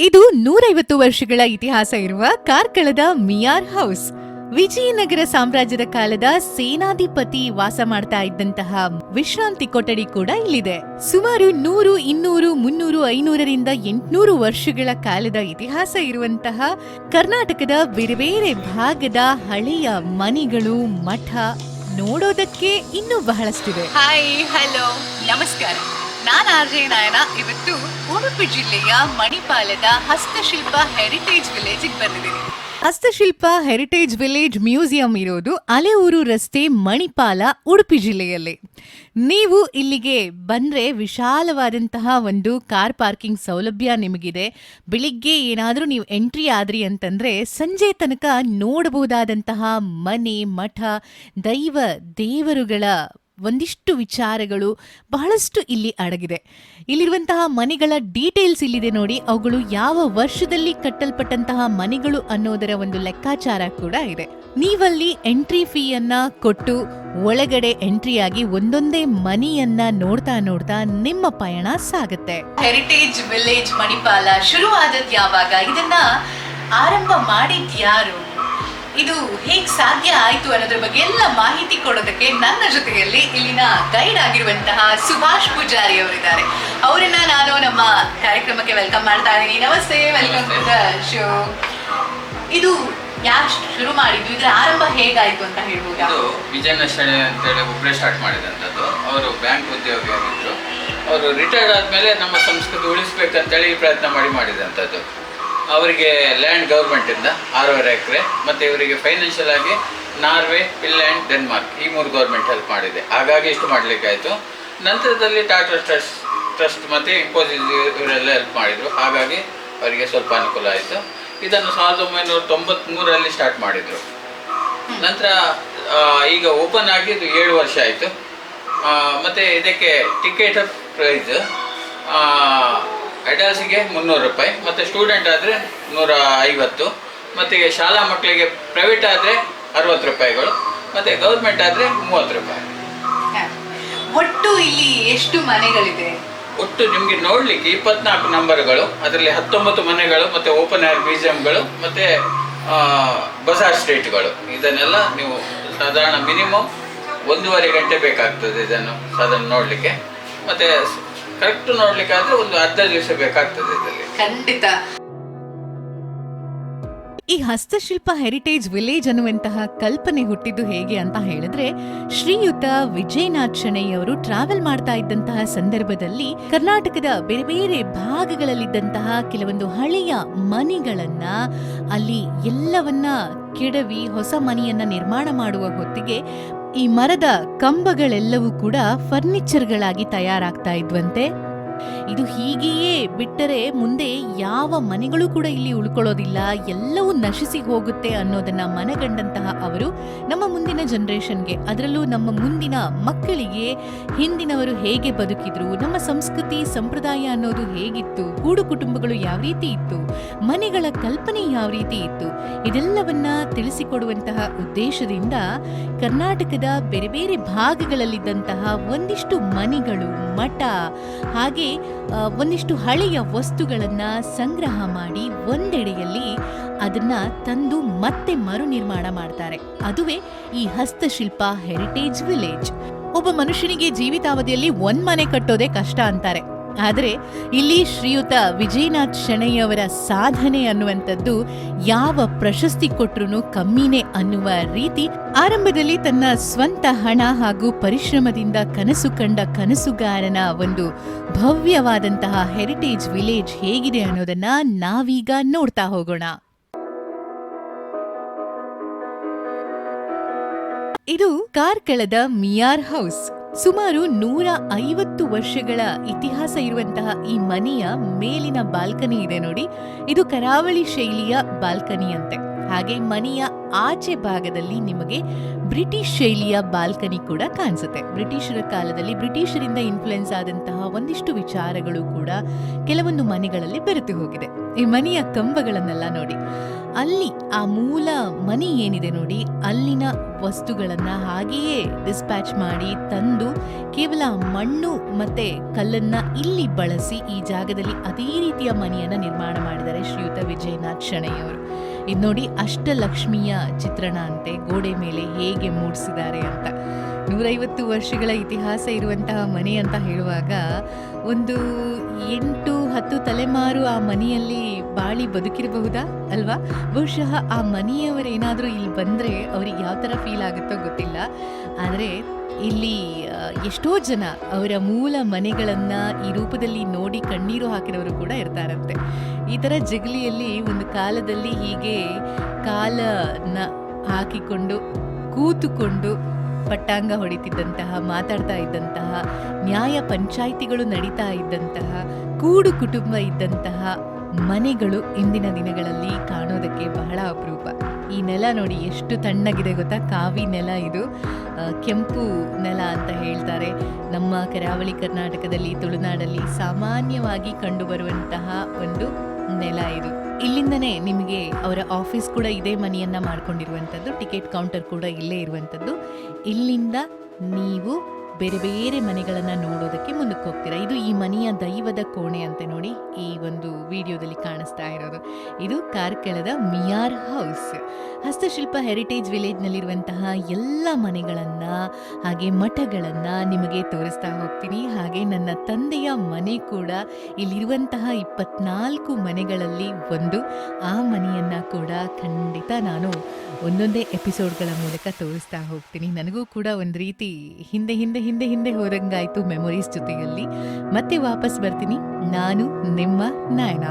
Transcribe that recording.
ಇದು ನೂರೈವತ್ತು ವರ್ಷಗಳ ಇತಿಹಾಸ ಇರುವ ಕಾರ್ಕಳದ ಮಿಯಾರ್ ಹೌಸ್. ವಿಜಯನಗರ ಸಾಮ್ರಾಜ್ಯದ ಕಾಲದ ಸೇನಾಧಿಪತಿ ವಾಸ ಮಾಡ್ತಾ ಇದ್ದಂತಹ ವಿಶ್ರಾಂತಿ ಕೊಠಡಿ ಕೂಡ ಇಲ್ಲಿದೆ. ಸುಮಾರು ನೂರು, ಇನ್ನೂರು, ಮುನ್ನೂರು, ಐನೂರರಿಂದ ಎಂಟುನೂರು ವರ್ಷಗಳ ಕಾಲದ ಇತಿಹಾಸ ಇರುವಂತಹ ಕರ್ನಾಟಕದ ಬೇರೆ ಬೇರೆ ಭಾಗದ ಹಳೆಯ ಮನೆಗಳು, ಮಠ ನೋಡೋದಕ್ಕೆ ಇನ್ನೂ ಬಹಳಷ್ಟಿದೆ. ಹಾಯ್ ಹಲೋ ನಮಸ್ಕಾರ. ನಾನು ಆರ್ಜೆ ನಾಯನ. ಇವತ್ತು ಉಡುಪಿ ಜಿಲ್ಲೆಯ ಮಣಿಪಾಲದ ಹಸ್ತಶಿಲ್ಪ ಹೆರಿಟೇಜ್ ವಿಲೇಜಿಗೆ ಬಂದಿದ್ದೀನಿ. ಹಸ್ತಶಿಲ್ಪ ಹೆರಿಟೇಜ್ ವಿಲೇಜ್ ಮ್ಯೂಸಿಯಂ ಇರೋದು ಅಲೆಊರು ರಸ್ತೆ ಮಣಿಪಾಲ, ಉಡುಪಿ ಜಿಲ್ಲೆಯಲ್ಲಿ. ನೀವು ಇಲ್ಲಿಗೆ ಬಂದರೆ ವಿಶಾಲವಾದಂತಹ ಒಂದು ಕಾರ್ ಪಾರ್ಕಿಂಗ್ ಸೌಲಭ್ಯ ನಿಮಗಿದೆ. ಬೆಳಿಗ್ಗೆ ಏನಾದರೂ ನೀವು ಎಂಟ್ರಿ ಆದ್ರಿ ಅಂತಂದರೆ ಸಂಜೆ ತನಕ ನೋಡಬಹುದಾದಂತಹ ಮನೆ, ಮಠ, ದೈವ ದೇವರುಗಳ ಒಂದಿಷ್ಟು ವಿಚಾರಗಳು ಬಹಳಷ್ಟು ಇಲ್ಲಿ ಅಡಗಿದೆ. ಇಲ್ಲಿರುವಂತಹ ಮನೆಗಳ ಡೀಟೇಲ್ಸ್ ಇಲ್ಲಿದೆ ನೋಡಿ. ಅವುಗಳು ಯಾವ ವರ್ಷದಲ್ಲಿ ಕಟ್ಟಲ್ಪಟ್ಟಂತಹ ಮನೆಗಳು ಅನ್ನೋದರ ಒಂದು ಲೆಕ್ಕಾಚಾರ ಕೂಡ ಇದೆ. ನೀವಲ್ಲಿ ಎಂಟ್ರಿ ಫೀಯನ್ನ ಕೊಟ್ಟು ಒಳಗಡೆ ಎಂಟ್ರಿ ಆಗಿ ಒಂದೊಂದೇ ಮನೆಯನ್ನ ನೋಡ್ತಾ ನೋಡ್ತಾ ನಿಮ್ಮ ಪಯಣ ಸಾಗುತ್ತೆ. ಹೆರಿಟೇಜ್ ವಿಲೇಜ್ ಮಣಿಪಾಲ ಶುರುವಾದದ್ ಯಾವಾಗ? ಇದನ್ನ ಆರಂಭ ಮಾಡಿದ್ ಯಾರು? ಇದು ಹೇಗ್ ಸಾಧ್ಯ ಆಯ್ತು ಅನ್ನೋದ್ರ ಬಗ್ಗೆ ಎಲ್ಲ ಮಾಹಿತಿ ಕೊಡೋದಕ್ಕೆ ನನ್ನ ಜೊತೆಯಲ್ಲಿ ಇಲ್ಲಿನ ಗೈಡ್ ಆಗಿರುವಂತಹ ಸುಭಾಷ್ ಪೂಜಾರಿ ಅವರಿದ್ದಾರೆ. ಅವರನ್ನ ನಾನು ನಮ್ಮ ಕಾರ್ಯಕ್ರಮಕ್ಕೆ ವೆಲ್ಕಮ್ ಮಾಡ್ತಾ ಇದ್ದೀನಿ. ನಮಸ್ತೆ ವೆಲ್ಕಮ್ ಟು ಶೋ ಇದು ಯಾಕೆ ಶುರು ಮಾಡಿದ್ದು? ಇದರ ಆರಂಭ ಹೇಗಾಯ್ತು ಅಂತ ಹೇಳ್ಬೋದು? ನಶಾಲೆ ಶೆಣೆ ಅಂತೇಳಿ ಒಬ್ಬರೇ ಸ್ಟಾರ್ಟ್ ಮಾಡಿದಂಥದ್ದು. ಅವರು ಬ್ಯಾಂಕ್ ಉದ್ಯೋಗಿ ಆಗಿದ್ರು. ಅವರು ರಿಟೈರ್ಡ್ ಆದಮೇಲೆ ನಮ್ಮ ಸಂಸ್ಕೃತಿ ಉಳಿಸ್ಬೇಕಂತೇಳಿ ಪ್ರಯತ್ನ ಮಾಡಿ ಮಾಡಿದಂಥದ್ದು. ಅವರಿಗೆ ಲ್ಯಾಂಡ್ ಗೌರ್ಮೆಂಟಿಂದ ಆರೂವರೆ ಎಕರೆ ಮತ್ತು ಇವರಿಗೆ ಫೈನಾನ್ಷಿಯಲ್ ಆಗಿ ನಾರ್ವೆ ಫಿನ್ಲ್ಯಾಂಡ್ ಡೆನ್ಮಾರ್ಕ್ ಈ ಮೂರು ಗೌರ್ಮೆಂಟ್ ಹೆಲ್ಪ್ ಮಾಡಿದೆ. ಹಾಗಾಗಿ ಇಷ್ಟು ಮಾಡಲಿಕ್ಕಾಯಿತು. ನಂತರದಲ್ಲಿ ಟಾಟಾ ಟ್ರಸ್ಟ್ ಟ್ರಸ್ಟ್ ಮತ್ತು ಇಂಪೋಸಿಸ್ ಇವರೆಲ್ಲ ಹೆಲ್ಪ್ ಮಾಡಿದರು. ಹಾಗಾಗಿ ಅವರಿಗೆ ಸ್ವಲ್ಪ ಅನುಕೂಲ ಆಯಿತು. ಇದನ್ನು ಸಾವಿರದ ಒಂಬೈನೂರ ತೊಂಬತ್ತ್ಮೂರರಲ್ಲಿ ಸ್ಟಾರ್ಟ್ ಮಾಡಿದರು. ನಂತರ ಈಗ ಓಪನ್ ಆಗಿ ಇದು ಏಳು ವರ್ಷ ಆಯಿತು. ಮತ್ತು ಇದಕ್ಕೆ ಟಿಕೆಟ್ ಪ್ರೈಸ್ ಅಡಲ್ಸಿಗೆ ಮುನ್ನೂರು ರೂಪಾಯಿ ಮತ್ತು ಸ್ಟೂಡೆಂಟ್ ಆದರೆ ನೂರ ಐವತ್ತು ಮತ್ತು ಶಾಲಾ ಮಕ್ಕಳಿಗೆ ಪ್ರೈವೇಟ್ ಆದರೆ ಅರವತ್ತು ರೂಪಾಯಿಗಳು ಮತ್ತು ಗೌರ್ಮೆಂಟ್ ಆದರೆ ಮೂವತ್ತು ರೂಪಾಯಿ. ಒಟ್ಟು ಇಲ್ಲಿ ಎಷ್ಟು ಮನೆಗಳಿದೆ? ಒಟ್ಟು ನಿಮಗೆ ನೋಡಲಿಕ್ಕೆ ಇಪ್ಪತ್ನಾಲ್ಕು ನಂಬರ್ಗಳು ಅದರಲ್ಲಿ ಹತ್ತೊಂಬತ್ತು ಮನೆಗಳು ಮತ್ತು ಓಪನ್ ಏರ್ ಮ್ಯೂಸಿಯಂಗಳು ಮತ್ತು ಬಜಾರ್ ಸ್ಟ್ರೀಟ್ಗಳು ಇದನ್ನೆಲ್ಲ ನೀವು ಸಾಧಾರಣ ಮಿನಿಮಮ್ ಒಂದೂವರೆ ಗಂಟೆ ಬೇಕಾಗ್ತದೆ ಇದನ್ನು ಸಾಧಾರಣ ನೋಡಲಿಕ್ಕೆ. ಮತ್ತು ಕರೆಕ್ಟ್ ನೋಡ್ಲಿಕ್ಕಾದ್ರೆ ಒಂದು ಅರ್ಧ ದಿವಸ ಬೇಕಾಗ್ತದೆ ಇದರಲ್ಲಿ. ಖಂಡಿತ. ಈ ಹಸ್ತಶಿಲ್ಪ ಹೆರಿಟೇಜ್ ವಿಲೇಜ್ ಅನ್ನುವಂತಹ ಕಲ್ಪನೆ ಹುಟ್ಟಿದ್ದು ಹೇಗೆ ಅಂತ ಹೇಳಿದ್ರೆ, ಶ್ರೀಯುತ ವಿಜಯನಾಥ್ ಶೆಣೈ ಅವರು ಟ್ರಾವೆಲ್ ಮಾಡ್ತಾ ಇದ್ದಂತಹ ಸಂದರ್ಭದಲ್ಲಿ ಕರ್ನಾಟಕದ ಬೇರೆ ಬೇರೆ ಭಾಗಗಳಲ್ಲಿದ್ದಂತಹ ಕೆಲವೊಂದು ಹಳೆಯ ಮನೆಗಳನ್ನ ಅಲ್ಲಿ ಎಲ್ಲವನ್ನ ಕೆಡವಿ, ಹೊಸ ಮನೆಯನ್ನ ನಿರ್ಮಾಣ ಮಾಡುವ ಹೊತ್ತಿಗೆ ಈ ಮರದ ಕಂಬಗಳೆಲ್ಲವೂ ಕೂಡ ಫರ್ನಿಚರ್ಗಳಾಗಿ ತಯಾರಾಗ್ತಾ ಇದ್ವಂತೆ. ಇದು ಹೀಗೆಯೇ ಬಿಟ್ಟರೆ ಮುಂದೆ ಯಾವ ಮನೆಗಳು ಕೂಡ ಇಲ್ಲಿ ಉಳ್ಕೊಳ್ಳೋದಿಲ್ಲ, ಎಲ್ಲವೂ ನಶಿಸಿ ಹೋಗುತ್ತೆ ಅನ್ನೋದನ್ನ ಮನಗಂಡಂತಹ ಅವರು ನಮ್ಮ ಮುಂದಿನ ಜನರೇಷನ್ಗೆ ಅದರಲ್ಲೂ ನಮ್ಮ ಮುಂದಿನ ಮಕ್ಕಳಿಗೆ ಹಿಂದಿನವರು ಹೇಗೆ ಬದುಕಿದ್ರು, ನಮ್ಮ ಸಂಸ್ಕೃತಿ, ಸಂಪ್ರದಾಯ ಅನ್ನೋದು ಹೇಗಿತ್ತು ಕೂಡು ಕುಟುಂಬಗಳು ಯಾವ ರೀತಿ ಇತ್ತು, ಮನೆಗಳ ಕಲ್ಪನೆ ಯಾವ ರೀತಿ ಇತ್ತು, ಇದೆಲ್ಲವನ್ನ ತಿಳಿಸಿಕೊಡುವಂತಹ ಉದ್ದೇಶದಿಂದ ಕರ್ನಾಟಕದ ಬೇರೆ ಬೇರೆ ಭಾಗಗಳಲ್ಲಿದ್ದಂತಹ ಒಂದಿಷ್ಟು ಮನೆಗಳು, ಮಠ, ಹಾಗೆ ಆ, ಒಂದಿಷ್ಟು ಹಳೆಯ ವಸ್ತುಗಳನ್ನ ಸಂಗ್ರಹ ಮಾಡಿ ಒಂದೆಡೆಯಲ್ಲಿ ಅದನ್ನ ತಂದು ಮತ್ತೆ ಮರು ನಿರ್ಮಾಣ ಮಾಡ್ತಾರೆ. ಅದುವೇ ಈ ಹಸ್ತಶಿಲ್ಪ ಹೆರಿಟೇಜ್ ವಿಲೇಜ್ ಒಬ್ಬ ಮನುಷ್ಯನಿಗೆ ಜೀವಿತಾವಧಿಯಲ್ಲಿ ಒಂದ್ ಮನೆ ಕಟ್ಟೋದೇ ಕಷ್ಟ ಅಂತಾರೆ. ಆದರೆ ಇಲ್ಲಿ ಶ್ರೀಯುತ ವಿಜಯನಾಥ್ ಶೆಣೈಯವರ ಸಾಧನೆ ಅನ್ನುವಂಥದ್ದು ಯಾವ ಪ್ರಶಸ್ತಿ ಕೊಟ್ರೂ ಕಮ್ಮಿನೇ ಅನ್ನುವ ರೀತಿ ಆರಂಭದಲ್ಲಿ ತನ್ನ ಸ್ವಂತ ಹಣ ಹಾಗೂ ಪರಿಶ್ರಮದಿಂದ ಕನಸು ಕಂಡ ಕನಸುಗಾರನ ಒಂದು ಭವ್ಯವಾದಂತಹ ಹೆರಿಟೇಜ್ ವಿಲೇಜ್ ಹೇಗಿದೆ ಅನ್ನೋದನ್ನ ನಾವೀಗ ನೋಡ್ತಾ ಹೋಗೋಣ. ಇದು ಕಾರ್ಕಳದ ಮಿಯಾರ್ ಹೌಸ್. ಸುಮಾರು ನೂರ ಐವತ್ತು ವರ್ಷಗಳ ಇತಿಹಾಸ ಇರುವಂತಹ ಈ ಮನೆಯ ಮೇಲಿನ ಬಾಲ್ಕನಿ ಇದೆ ನೋಡಿ. ಇದು ಕರಾವಳಿ ಶೈಲಿಯ ಬಾಲ್ಕನಿ ಅಂತೆ ಹಾಗೆ ಮನೆಯ ಆಚೆ ಭಾಗದಲ್ಲಿ ನಿಮಗೆ ಬ್ರಿಟಿಷ್ ಶೈಲಿಯ ಬಾಲ್ಕನಿ ಕೂಡ ಕಾಣಿಸುತ್ತೆ. ಬ್ರಿಟಿಷರ ಕಾಲದಲ್ಲಿ ಬ್ರಿಟಿಷರಿಂದ ಇನ್ಫ್ಲುಯೆನ್ಸ್ ಆದಂತಹ ಒಂದಿಷ್ಟು ವಿಚಾರಗಳು ಕೂಡ ಕೆಲವೊಂದು ಮನೆಗಳಲ್ಲಿ ಬೆರೆತು ಹೋಗಿದೆ. ಈ ಮನೆಯ ಕಂಬಗಳನ್ನೆಲ್ಲ ನೋಡಿ, ಅಲ್ಲಿ ಆ ಮೂಲ ಮನೆ ಏನಿದೆ ನೋಡಿ, ಅಲ್ಲಿನ ವಸ್ತುಗಳನ್ನು ಹಾಗೆಯೇ ಡಿಸ್ಪ್ಯಾಚ್ ಮಾಡಿ ತಂದು ಕೇವಲ ಮಣ್ಣು ಮತ್ತೆ ಕಲ್ಲನ್ನು ಇಲ್ಲಿ ಬಳಸಿ ಈ ಜಾಗದಲ್ಲಿ ಅದೇ ರೀತಿಯ ಮನೆಯನ್ನು ನಿರ್ಮಾಣ ಮಾಡಿದ್ದಾರೆ ಶ್ರೀಯುತ ವಿಜಯನಾಥ್ ಶೆಣೈ ಅವರು ಇದು ನೋಡಿ ಅಷ್ಟಲಕ್ಷ್ಮಿಯ ಚಿತ್ರಣ ಅಂತೆ, ಗೋಡೆ ಮೇಲೆ ಹೇಗೆ ಮೂಡಿಸಿದ್ದಾರೆ ಅಂತ. ನೂರೈವತ್ತು ವರ್ಷಗಳ ಇತಿಹಾಸ ಇರುವಂತಹ ಮನೆ ಅಂತ ಹೇಳುವಾಗ, ಒಂದು ಎಂಟು ಹತ್ತು ತಲೆಮಾರು ಆ ಮನೆಯಲ್ಲಿ ಬಾಳಿ ಬದುಕಿರಬಹುದಾ ಅಲ್ವಾ? ಬಹುಶಃ ಆ ಮನೆಯವರೇನಾದರೂ ಇಲ್ಲಿ ಬಂದರೆ ಅವ್ರಿಗೆ ಯಾವ ಥರ ಫೀಲ್ ಆಗುತ್ತೋ ಗೊತ್ತಿಲ್ಲ. ಆದರೆ ಇಲ್ಲಿ ಎಷ್ಟೋ ಜನ ಅವರ ಮೂಲ ಮನೆಗಳನ್ನು ಈ ರೂಪದಲ್ಲಿ ನೋಡಿ ಕಣ್ಣೀರು ಹಾಕಿರೋರು ಕೂಡ ಇರ್ತಾರಂತೆ. ಈ ಥರ ಜಗಲಿಯಲ್ಲಿ ಒಂದು ಕಾಲದಲ್ಲಿ ಹೀಗೆ ಕಾಲನ ಹಾಕಿಕೊಂಡು, ಕೂತುಕೊಂಡು ಪಟ್ಟಾಂಗ ಹೊಡಿತಿದ್ದಂತಹ, ಮಾತಾಡ್ತಾ ಇದ್ದಂತಹ, ನ್ಯಾಯ ಪಂಚಾಯಿತಿಗಳು ನಡೀತಾ ಇದ್ದಂತಹ, ಕೂಡು ಕುಟುಂಬ ಇದ್ದಂತಹ ಮನೆಗಳು ಇಂದಿನ ದಿನಗಳಲ್ಲಿ ಕಾಣೋದಕ್ಕೆ ಬಹಳ ಅಪರೂಪ. ಈ ನೆಲ ನೋಡಿ ಎಷ್ಟು ತಣ್ಣಗಿದೆ ಗೊತ್ತಾ? ಕಾವಿ ನೆಲ ಇದು. ಕೆಂಪು ನೆಲ ಅಂತ ಹೇಳ್ತಾರೆ. ನಮ್ಮ ಕರಾವಳಿ ಕರ್ನಾಟಕದಲ್ಲಿ, ತುಳುನಾಡಲ್ಲಿ ಸಾಮಾನ್ಯವಾಗಿ ಕಂಡುಬರುವಂತಹ ಒಂದು ನೆಲ ಇದು. ಇಲ್ಲಿಂದನೇ ನಿಮಗೆ ಅವರ ಆಫೀಸ್ ಕೂಡ ಇದೇ ಮನೆಯನ್ನು ಮಾಡ್ಕೊಂಡಿರುವಂಥದ್ದು, ಟಿಕೆಟ್ ಕೌಂಟರ್ ಕೂಡ ಇಲ್ಲೇ ಇರುವಂಥದ್ದು. ಇಲ್ಲಿಂದ ನೀವು ಬೇರೆ ಬೇರೆ ಮನೆಗಳನ್ನ ನೋಡೋದಕ್ಕೆ ಮುಂದಕ್ಕೆ ಹೋಗ್ತೀರಾ? ಇದು ಈ ಮನೆಯ ದೈವದ ಕೋಣೆ ಅಂತ ನೋಡಿ ಈ ಒಂದು ವಿಡಿಯೋದಲ್ಲಿ ಕಾಣಿಸ್ತಾ ಇರೋದು. ಇದು ಕಾರ್ಕಳದ ಮಿಯಾರ್ ಹೌಸ್. ಹಸ್ತಶಿಲ್ಪ ಹೆರಿಟೇಜ್ ವಿಲೇಜ್ನಲ್ಲಿರುವಂತಹ ಎಲ್ಲ ಮನೆಗಳನ್ನ ಹಾಗೆ ಮಠಗಳನ್ನ ನಿಮಗೆ ತೋರಿಸ್ತಾ ಹೋಗ್ತೀನಿ. ಹಾಗೆ ನನ್ನ ತಂದೆಯ ಮನೆ ಕೂಡ ಇಲ್ಲಿರುವಂತಹ ಇಪ್ಪತ್ನಾಲ್ಕು ಮನೆಗಳಲ್ಲಿ ಒಂದು. ಆ ಮನೆಯನ್ನ ಕೂಡ ಖಂಡಿತ ನಾನು ಒಂದೊಂದೇ ಎಪಿಸೋಡ್ಗಳ ಮೂಲಕ ತೋರಿಸ್ತಾ ಹೋಗ್ತೀನಿ. ನನಗೂ ಕೂಡ ಒಂದು ರೀತಿ ಹಿಂದೆ ಹಿಂದೆ ಹಿಂದೆ ಹಿಂದೆ ಹೋದಂಗಾಯ್ತು ಮೆಮೊರೀಸ್ ಜೊತೆಯಲ್ಲಿ. ಮತ್ತೆ ವಾಪಸ್ ಬರ್ತೀನಿ. ನಾನು ನಿಮ್ಮ ನಾಯನ.